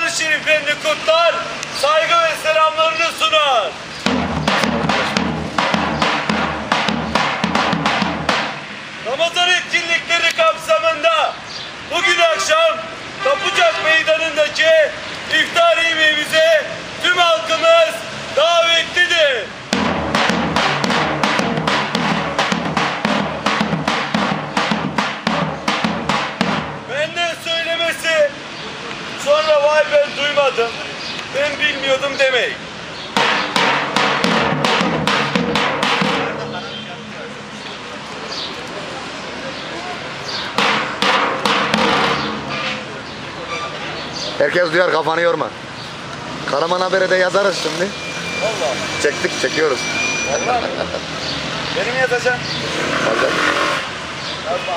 Ramazan-ı Şeriflerini kutlar, saygı ve selamlarını sunar. Duymadım, ben bilmiyordum demeyin. Herkes duyar kafanı yorma. Karaman Haber'e de yazarız şimdi. Vallahi. Çektik çekiyoruz. Vallahi. Benim yazacaksın. Hadi. Yazma.